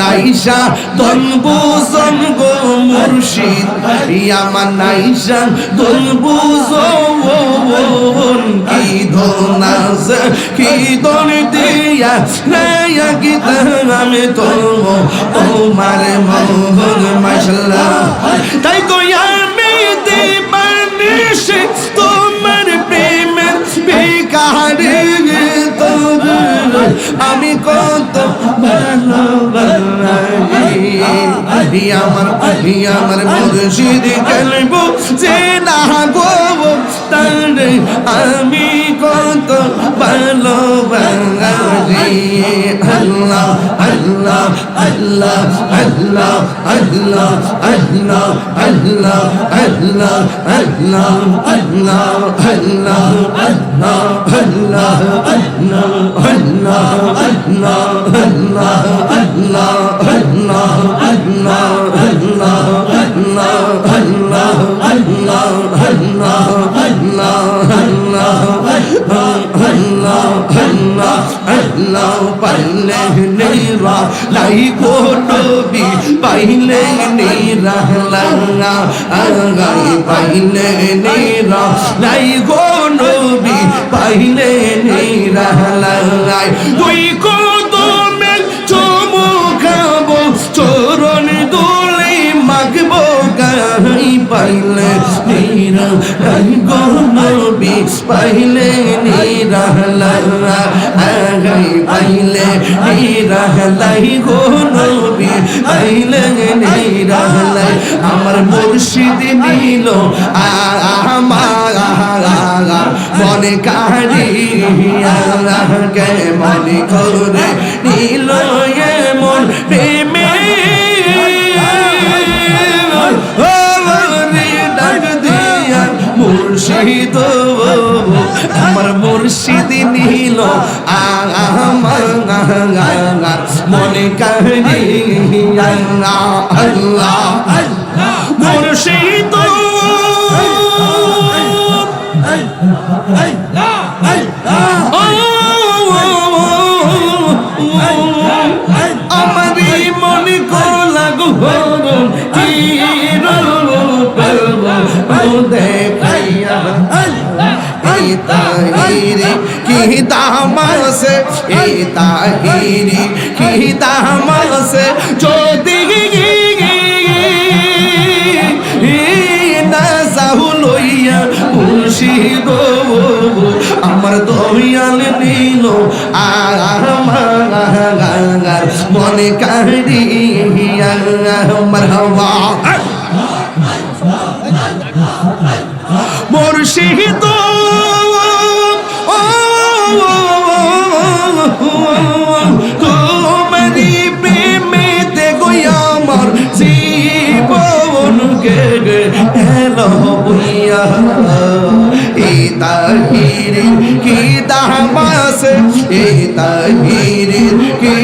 নাইসা দনবু জনগ মুর্শিদ। আমার নাইসা দনবু জোন কি ধনাস কি দন দিয়া রায়া কি আমি তো তোমার মোহন মাশাল্লাহ। তাই তো আমি দিবানিশে আমি কত আমার আমার মুর্শিদ গল্প যে না গো তার আমি কত ভালোবাসি আল্লাহ আল্লাহ আল্লাহ আল্লাহ আল্লাহ আল্লাহ আল্লাহ আল্লাহ আল্লাহ আল্লাহ আল্লাহ আল্লাহ আল্লাহ আল্লাহ আল্লাহ পাইব নবী পাইলে নিরাহ লাগা আগাই নাই গো নীরা লাই গো নবী আইলেন নেই লাই আমার মুর্শিদ নিল আমার মনে কারি কে মনে করে নিল মন প্রেমে মুর্শিদ আমার মুর্শিদ নিল আমার মনে কাহিনী আল্লাহ তাহিরি, কি দাম আছে? এই তাহিরি, কি দাম আছে? যদি মুর্শিদ আমার দয়াল নীল আর মনে কাহিয়া মার হেলো বুইয়া এই তাহিরি কি দামাস এই তাহিরি কি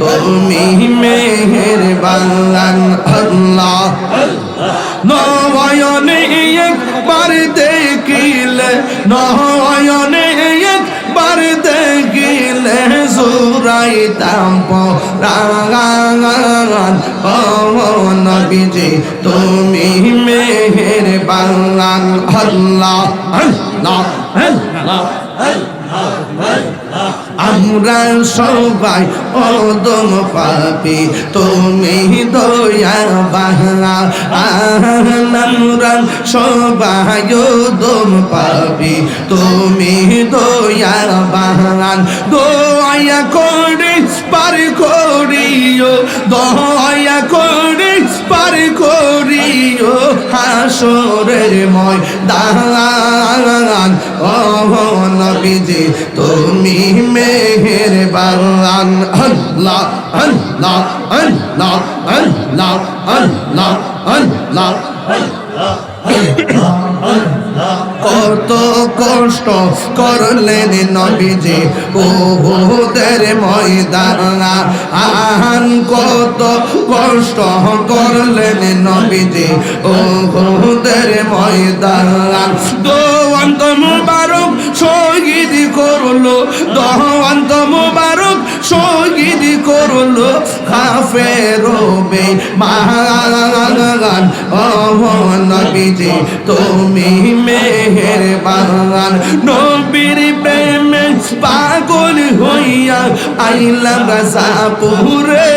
তুমি মেহের বাগান আল্লাহ। নয়নে একবার দেখিলে নয়নে একবার দেখিলে, জুরাইতাম পরাগান ও নবীজি, তুমি মেহের বাগান আল্লাহ আল্লাহ আল্লাহ। আমরা সবাই অদম পাপি। তুমি দয়া বাংলা আমরা সবাই অদম পাপি। তুমি দয়া বাংলান দয়া করে পার করিও, দয়া করে পার হাসরের ময় দান ও নবীজি তুমি মেহের বাগান আল্লাহ আল্লাহ আল্লাহ আল্লাহ আল্লাহ আল্লাহ। কত কষ্ট করলেন নবীজি ওদের ময়দান। আহান কত কষ্ট করলেন নবীজি ওদের ময়দান। দোয়ান্ত মুবারক শহীদ করল, দোয়ান্ত মুবারক করল কাফের বে মাগান, ও নবীজি, তুমি মেহেরবান। নবীর প্রেমে পাগল হইয়া আইলাম রাসাপুরে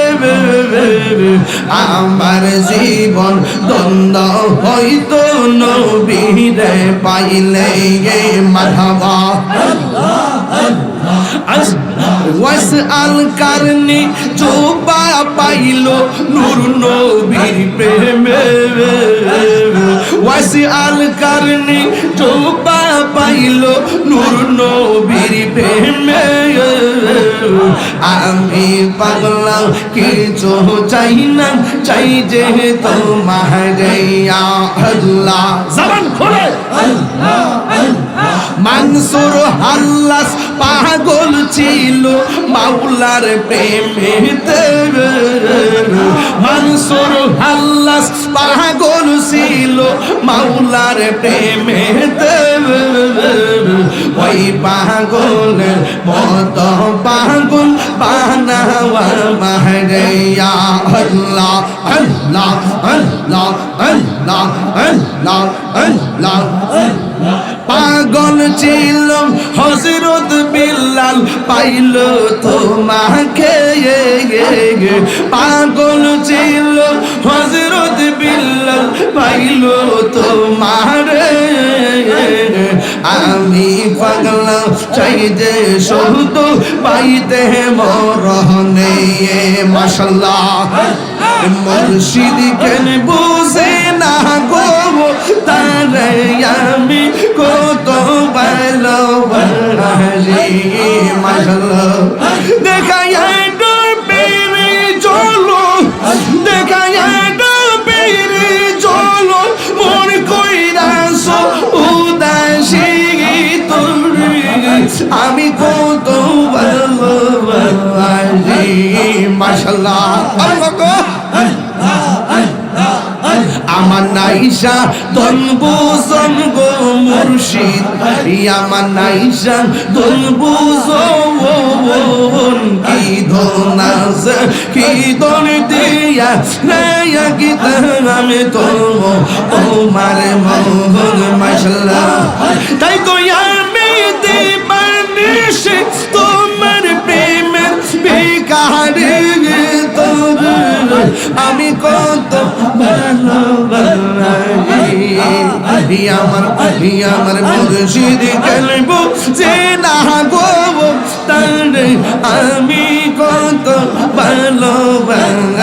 আমার জীবন দ্বন্দ্ব হইতো, নবীরে পাইলে মাধবা। ওয়াস আল কারনি চোপা পাইল নূর নবীর প্রেমে। ওয়াস আল কারনি চোপা পাইল নূর নবীর প্রেমে। আমি পাগলা কিছু চাই না চাই যে তোমার আল্লাহ জবান খোলে। মানসুর হাল্লাস পাগল ছিল, মাওলার প্রেমেতে। মানসুর হাল্লাস পাগল ছিল, মাওলার প্রেমেতে। ওই পাগল মত পাগল বানাওয়া মাহরিয়া আল্লাহ আল্লাহ আল্লাহ আল্লাহ আল্লাহ আল্লাহ। পাগল ছিল হজরত বিল্লাল পাইল তোমাকে। পাগল ছিল হজরত বিল্লাল পাইল তোমারে। আমি পাগল চাই যে শুধু পাইতে মরহনে মশাল্লাহ। মুর্শিদ কেন বুঝে না গো? তারে আমি কত ভালো মশাল্লাহ। দেখায় সঙ্গ মুর্শিদ আমার তনবু কি ধনাস কি দন দিয়া, নয়া কি আমি তো তোমার মোহন মশলা তাই তো আমি দিবানিশ আমি কত ভালোবাসি। আমার আমার মুর্শিদ গল্প যে না গো তার আমি কত ভালোবাসি।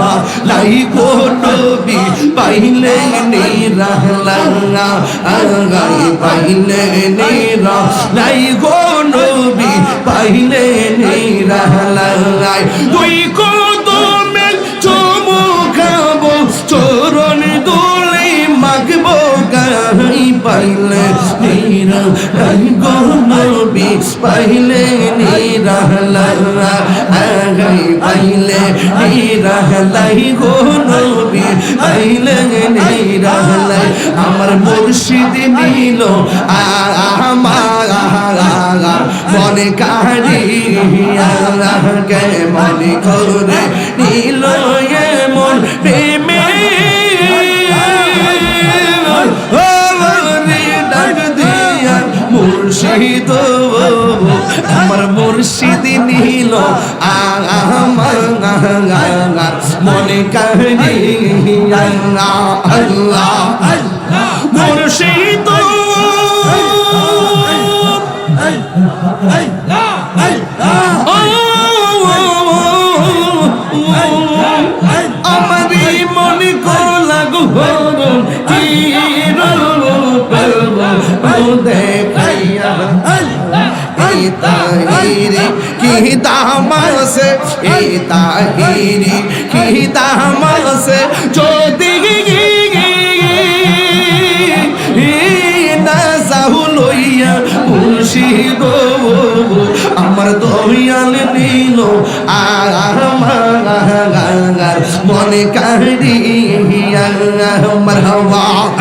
নেরা লাই গো নবী, পাইলে নেরা লাগা আগাই পাইলে নেরা, লাই গো নবী, পাইলে নেরা লাগাই তুই কদমে চুমু খাব, চরণ পাইলে নীরা লাই গো নবী পাইলে নীরা লাই আমার মুর্শিদ নিল আমার মনে কাহিয়া কে মনে করে নিল মন প্রেমে? মুর্শিদ আমার মুর্শিদ নিল মনে কাহিনী মুর্শিদ আমারি তামাসে এই তাহিরি, কি তামাসে যদি না সাহু লইয়া আমার দয়াল নীল আমার মনে কারিয়া মারহাবা মুর্শিদ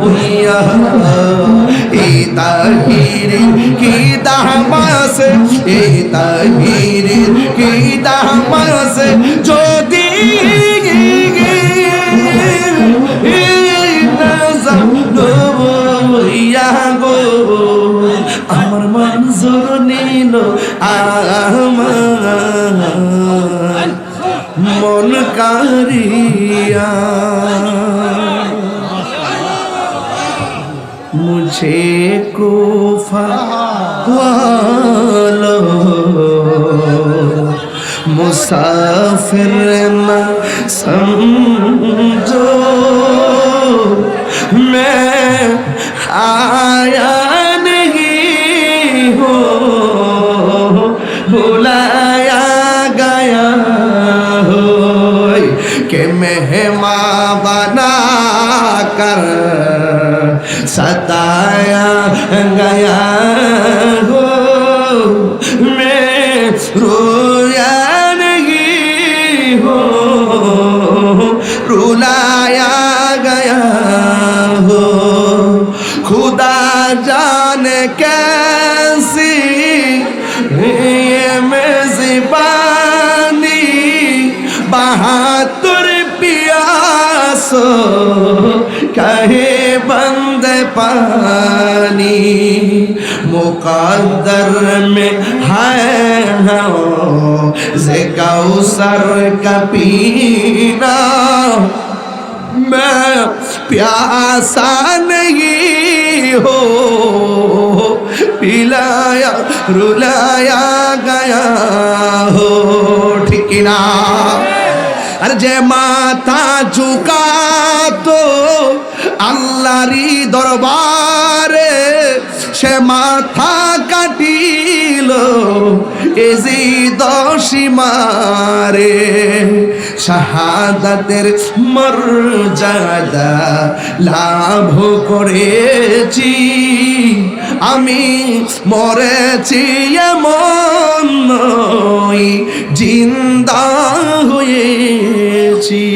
বুইয়া এই তাহিরি কি দামাস এই তাহিরি কি দামাস যদি আমার মনজুর নিল আমার মন কারিয়া मुझे कोफा वालो मुसाफिर न समझो मैं आया रुलाया गया हो। खुदा जाने कैसी ये मेजबानी बहादुर पियासो, कहे बंद पानी, मुकद्दर में है। से कौसर का पीना मैं प्यासा नहीं हो पिलाया रुलाया गया हो ठीक ना আর যে মাথা ঝুঁকা তো আল্লাহরই দরবারে সে মাথা কাটিল এজি দশিমারে শাহাদাতের মর্যাদা লাভ করেছি। আমি মরেছি এমন জিন্দা হয়েছি।